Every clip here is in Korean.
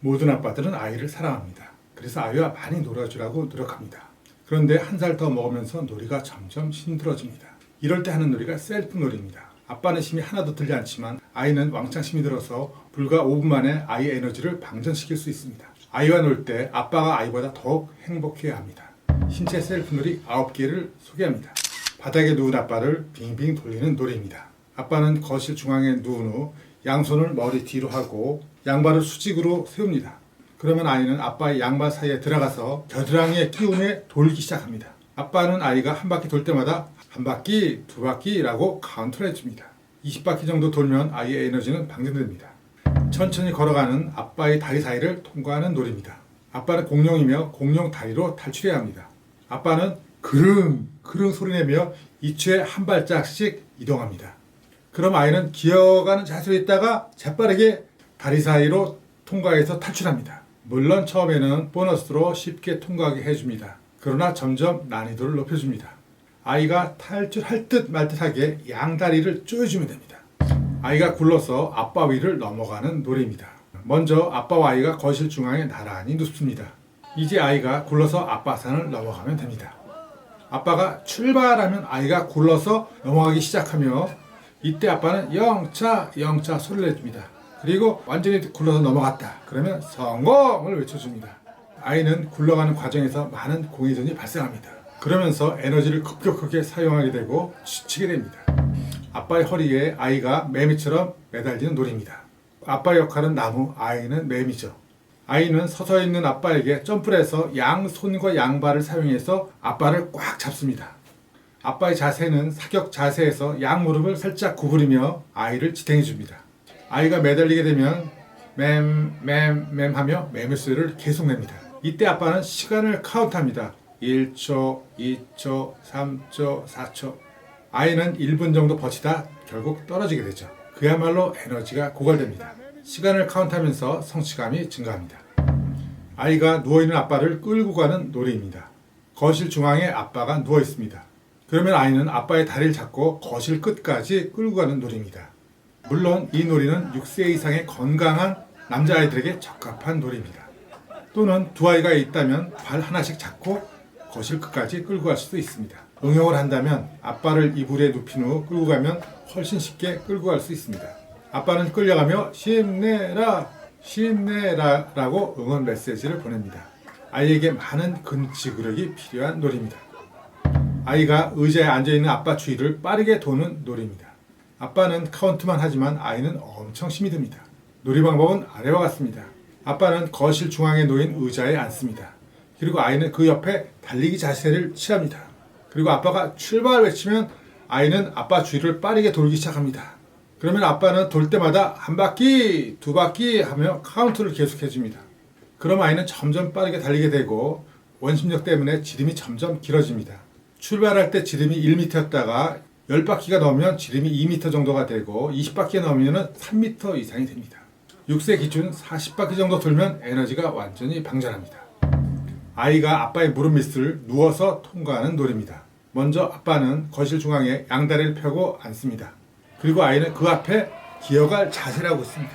모든 아빠들은 아이를 사랑합니다. 그래서 아이와 많이 놀아주라고 노력합니다. 그런데 한 살 더 먹으면서 놀이가 점점 힘들어집니다. 이럴 때 하는 놀이가 셀프 놀이입니다. 아빠는 힘이 하나도 들지 않지만 아이는 왕창 힘이 들어서 불과 5분 만에 아이의 에너지를 방전시킬 수 있습니다. 아이와 놀 때 아빠가 아이보다 더욱 행복해야 합니다. 신체 셀프 놀이 9개를 소개합니다. 바닥에 누운 아빠를 빙빙 돌리는 놀이입니다. 아빠는 거실 중앙에 누운 후 양손을 머리 뒤로 하고 양발을 수직으로 세웁니다. 그러면 아이는 아빠의 양발 사이에 들어가서 겨드랑이에 끼운 후에 돌기 시작합니다. 아빠는 아이가 한 바퀴 돌 때마다 한 바퀴, 두 바퀴라고 카운트를 해줍니다. 20바퀴 정도 돌면 아이의 에너지는 방전됩니다. 천천히 걸어가는 아빠의 다리 사이를 통과하는 놀이입니다. 아빠는 공룡이며 공룡 다리로 탈출해야 합니다. 아빠는 그릉, 그릉 소리내며 2초에 한 발짝씩 이동합니다. 그럼 아이는 기어가는 자세로 있다가 재빠르게 다리 사이로 통과해서 탈출합니다. 물론 처음에는 보너스로 쉽게 통과하게 해줍니다. 그러나 점점 난이도를 높여줍니다. 아이가 탈출할 듯 말 듯하게 양다리를 쪼여주면 됩니다. 아이가 굴러서 아빠 위를 넘어가는 놀이입니다. 먼저 아빠와 아이가 거실 중앙에 나란히 눕습니다. 이제 아이가 굴러서 아빠 산을 넘어가면 됩니다. 아빠가 출발하면 아이가 굴러서 넘어가기 시작하며 이때 아빠는 영차 영차 소리를 내줍니다. 그리고 완전히 굴러서 넘어갔다. 그러면 성공을 외쳐줍니다. 아이는 굴러가는 과정에서 많은 공회전이 발생합니다. 그러면서 에너지를 급격하게 사용하게 되고 지치게 됩니다. 아빠의 허리에 아이가 매미처럼 매달리는 놀이입니다. 아빠의 역할은 나무, 아이는 매미죠. 아이는 서서 있는 아빠에게 점프를 해서 양손과 양발을 사용해서 아빠를 꽉 잡습니다. 아빠의 자세는 사격 자세에서 양 무릎을 살짝 구부리며 아이를 지탱해 줍니다. 아이가 매달리게 되면 맴, 맴, 맴 하며 매물 소리를 계속 냅니다. 이때 아빠는 시간을 카운트합니다. 1초, 2초, 3초, 4초. 아이는 1분 정도 버티다 결국 떨어지게 되죠. 그야말로 에너지가 고갈됩니다. 시간을 카운트하면서 성취감이 증가합니다. 아이가 누워있는 아빠를 끌고 가는 놀이입니다. 거실 중앙에 아빠가 누워 있습니다. 그러면 아이는 아빠의 다리를 잡고 거실 끝까지 끌고 가는 놀이입니다. 물론 이 놀이는 6세 이상의 건강한 남자아이들에게 적합한 놀이입니다. 또는 두 아이가 있다면 발 하나씩 잡고 거실 끝까지 끌고 갈 수도 있습니다. 응용을 한다면 아빠를 이불에 눕힌 후 끌고 가면 훨씬 쉽게 끌고 갈 수 있습니다. 아빠는 끌려가며 힘내라 힘내라 라고 응원 메시지를 보냅니다. 아이에게 많은 근지구력이 필요한 놀이입니다. 아이가 의자에 앉아있는 아빠 주위를 빠르게 도는 놀이입니다. 아빠는 카운트만 하지만 아이는 엄청 힘이 듭니다. 놀이 방법은 아래와 같습니다. 아빠는 거실 중앙에 놓인 의자에 앉습니다. 그리고 아이는 그 옆에 달리기 자세를 취합니다. 그리고 아빠가 출발 외치면 아이는 아빠 주위를 빠르게 돌기 시작합니다. 그러면 아빠는 돌 때마다 한 바퀴, 두 바퀴 하며 카운트를 계속해 줍니다. 그럼 아이는 점점 빠르게 달리게 되고 원심력 때문에 지름이 점점 길어집니다. 출발할 때 지름이 1m였다가 10바퀴가 넘으면 지름이 2m 정도가 되고 20바퀴가 넘으면 3m 이상이 됩니다. 6세 기준 40바퀴 정도 돌면 에너지가 완전히 방전합니다. 아이가 아빠의 무릎 밑을 누워서 통과하는 놀이입니다. 먼저 아빠는 거실 중앙에 양다리를 펴고 앉습니다. 그리고 아이는 그 앞에 기어갈 자세를 하고 있습니다.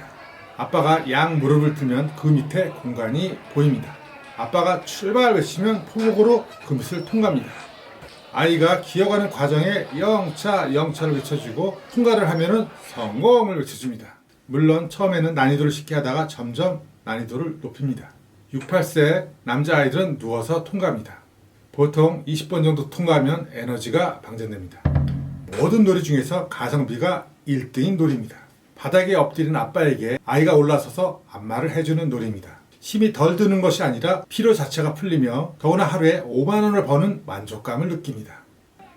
아빠가 양 무릎을 뜨면 그 밑에 공간이 보입니다. 아빠가 출발 외치면 포목으로 그 밑을 통과합니다. 아이가 기어가는 과정에 영차 영차를 외쳐주고 통과를 하면은 성공을 외쳐줍니다. 물론 처음에는 난이도를 쉽게 하다가 점점 난이도를 높입니다. 6, 8세 남자아이들은 누워서 통과합니다. 보통 20번 정도 통과하면 에너지가 방전됩니다. 모든 놀이 중에서 가성비가 1등인 놀이입니다. 바닥에 엎드린 아빠에게 아이가 올라서서 안마를 해주는 놀이입니다. 힘이 덜 드는 것이 아니라 피로 자체가 풀리며 더구나 하루에 5만 원을 버는 만족감을 느낍니다.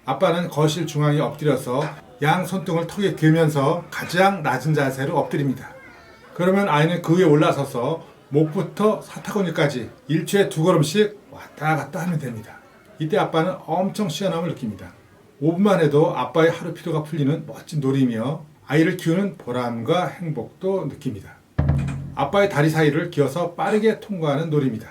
아빠는 거실 중앙에 엎드려서 양 손등을 턱에 괴면서 가장 낮은 자세로 엎드립니다. 그러면 아이는 그 위에 올라서서 목부터 사타구니까지 1초에 두 걸음씩 왔다 갔다 하면 됩니다. 이때 아빠는 엄청 시원함을 느낍니다. 5분만 해도 아빠의 하루 피로가 풀리는 멋진 놀이며 아이를 키우는 보람과 행복도 느낍니다. 아빠의 다리 사이를 기어서 빠르게 통과하는 놀이입니다.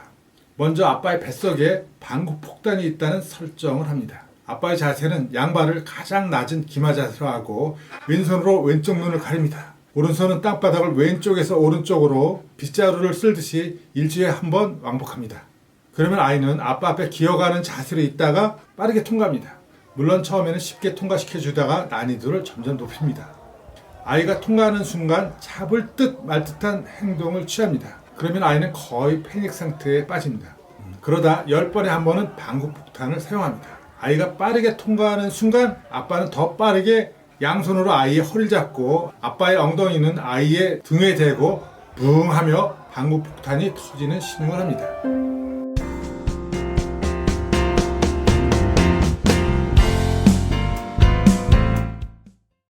먼저 아빠의 뱃속에 방구 폭탄이 있다는 설정을 합니다. 아빠의 자세는 양발을 가장 낮은 기마 자세로 하고 왼손으로 왼쪽 눈을 가립니다. 오른손은 땅바닥을 왼쪽에서 오른쪽으로 빗자루를 쓸듯이 일주일에 한 번 왕복합니다. 그러면 아이는 아빠 앞에 기어가는 자세로 있다가 빠르게 통과합니다. 물론 처음에는 쉽게 통과시켜 주다가 난이도를 점점 높입니다. 아이가 통과하는 순간 잡을 듯 말 듯한 행동을 취합니다. 그러면 아이는 거의 패닉 상태에 빠집니다. 음, 그러다 10번에 한 번은 방구폭탄을 사용합니다. 아이가 빠르게 통과하는 순간 아빠는 더 빠르게 양손으로 아이의 허리를 잡고 아빠의 엉덩이는 아이의 등에 대고 붕 하며 방구폭탄이 터지는 신용을 합니다.